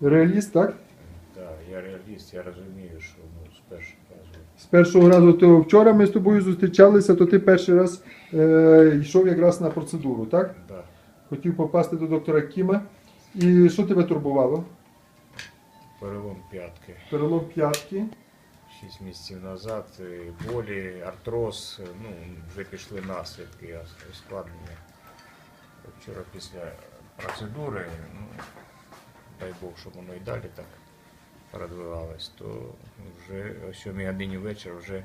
Реаліст, так? Да, я реаліст, я розумію, що ну, з першого разу. З першого разу то вчора ми з тобою зустрічалися, то ти перший раз е, йшов якраз на процедуру, так? Да. Хотів попасти до доктора Кіма. І що тебе турбувало? Перелом п'ятки. Перелом п'ятки. Шість місяців назад, е, болі, артроз, е, ну, вже пішли наслідки, ос- ускладнення. Вчора після процедури, ну, дай Бог, щоб воно і далі так продвигалось, то вже о 7 годині вечора вже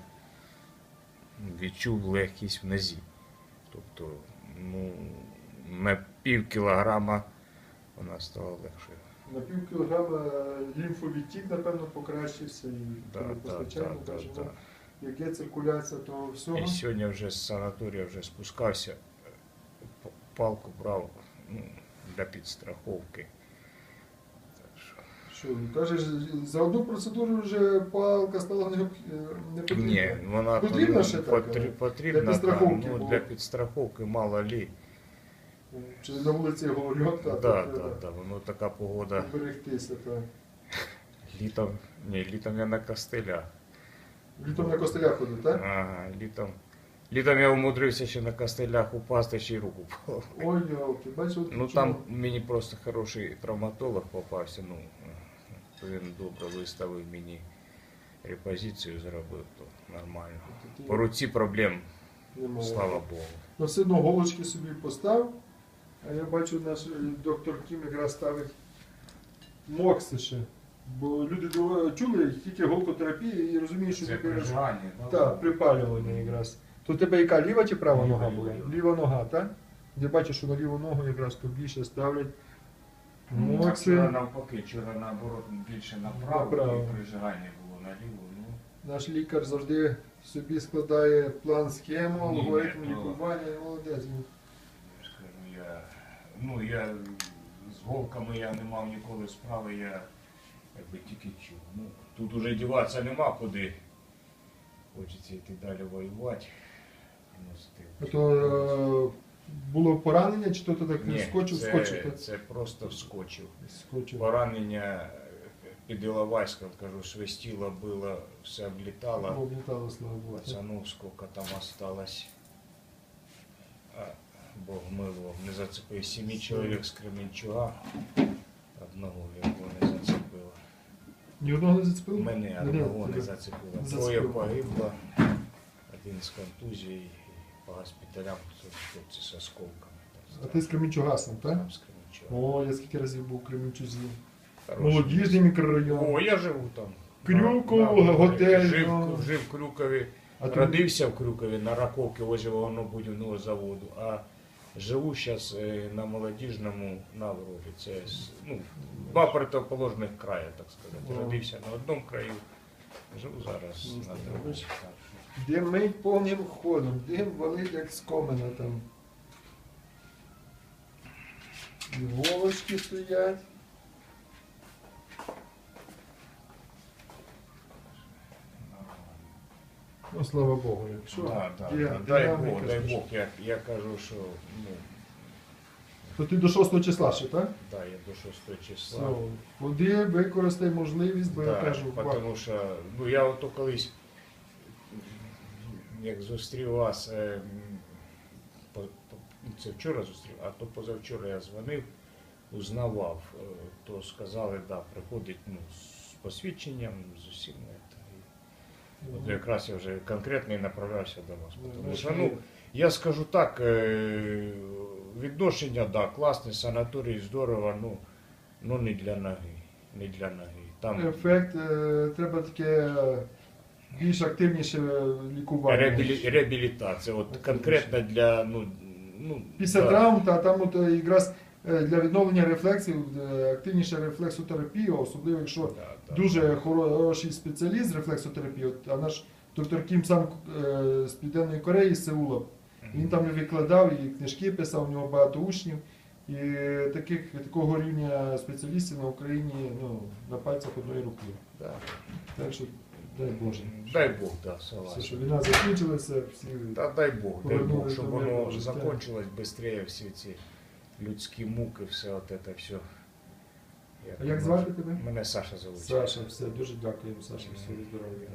відчув легкість в нозі. Тобто, ну, на пів кілограма вона стала легшою. На пів кілограма лімфовідтік, напевно, покращився і Да, да, постачання, да, да, да. як є циркуляція, то всього. І сьогодні вже з санаторія вже спускався, палку брав ну, для підстраховки. Так що... Що, кажеш, за одну процедуру вже палка стала не, не потрібна? Ні, вона Потрібна ну, ще так, потр- е, потрібна, для підстраховки да, ну, для підстраховки мало лі. Чи на вулиці говорять, Да, так, да, так, да, воно така погода. берегтися, так. Літом, ні, літом я на костелях. Літом на костелях ходить, так? Ага, літом. Літом я умудрився ще на костелях упасти, ще й руку поламав. Ой, йолки, бачиш, от Ну там мені просто хороший травматолог попався. Ну то він добре виставив мені репозицію, зробив, то нормально. По руці проблем, немає. слава Богу. Ну, все одно голочки собі постав. А я бачу, наш е, доктор Кім якраз ставить мокси ще. Бо люди чули тільки голкотерапію і розуміють, що таке прижигання, Так, припалювання якраз. То у тебе яка ліва чи права нога була? Ліва. Ліва нога, так? Я бачу, що на ліву ногу якраз тобі ще ставлять Ну, мокси. вчора навпаки, вчора наоборот більше направо, Направо. і прижигання було наліво. Ну, Наш лікар завжди собі складає план схему, Ні, алгоритм то- лікування, молодець. він. я ж кажу, я, ну, я з голками я не мав ніколи справи, я якби тільки чув. Ну, тут уже діватися нема куди. Хочеться йти далі воювати. А то е, було поранення, чи то ти так Ні, скочив, це, скочив? так? це просто вскочив. Скочив. Поранення під Іловайськом, кажу, свистіло було, все облітало. Облітало, слава Богу. Пацану сколько там осталось. А, Бог милував, не зацепив. Сімі чоловік з Кременчуга. Одного його не зацепило. Ні одного не зацепило? Мене одного не зацепило. Троє погибло, один з контузією, по госпіталям хлопці з осколками. А ти з Кремінчуга сам, так? Там з Кременчуга. О, я скільки разів був у Кремінчузі. Хороший Молодіжний мікрорайон. О, я живу там. Крюков, На- на- готель, Жив, жив в Крюкові. А ти- Родився в Крюкові на Раковці возле вагонобудівного заводу, а живу зараз на молодіжному навроді. Це с- ну, два противоположних края, так сказати. О. Родився на одному краю, живу зараз на другому. Так Димить повним ходом, дим валить як з комина там. Іголочки стоять. Ну, слава Богу, якщо Да, да, є да, дай динаміка, Бог, дай то? Бог, я, я кажу, що ну, То ти до 6 числа ще, так? да, я до 6 числа. Все. Ходи, використай можливість, бо я Да, кажу, тому що ну, я ото колись, як зустрів вас, е, по- це вчора зустрів, а то позавчора я дзвонив, узнавав, е, то сказали, да, приходить ну, з посвідченням, з усім. От якраз я вже конкретно і направлявся до вас. Ну, Тому що, ну, я скажу так, е, відношення, да, класне, санаторій, здорово, ну, ну не для ноги. Не для ноги. Там ефект треба таке більш активніше лікування. реабілі- реабілітація. От конкретно для ну, ну Після да. травм та там от е, якраз е, для відновлення рефлексів е, активніша рефлексотерапія, особливо якщо Да, да. дуже хороший спеціаліст рефлексотерапії, от, а наш доктор Кім сам з Південної Кореї, з Сеула, він там викладав, і книжки писав, у нього багато учнів. І таких, такого рівня спеціалістів на Україні ну, на пальцях одної руки. Да. Так що дай Боже. Дай Бог, да, согласен. що війна закінчилася, всі Та дай Бог, дай Бог, щоб воно вже закончилось швидше, всі ці людські муки, все от це все. А як звати тебе? Мене Саша звуть. Саша, все, дуже дякуємо, Саша, всього здоров'я.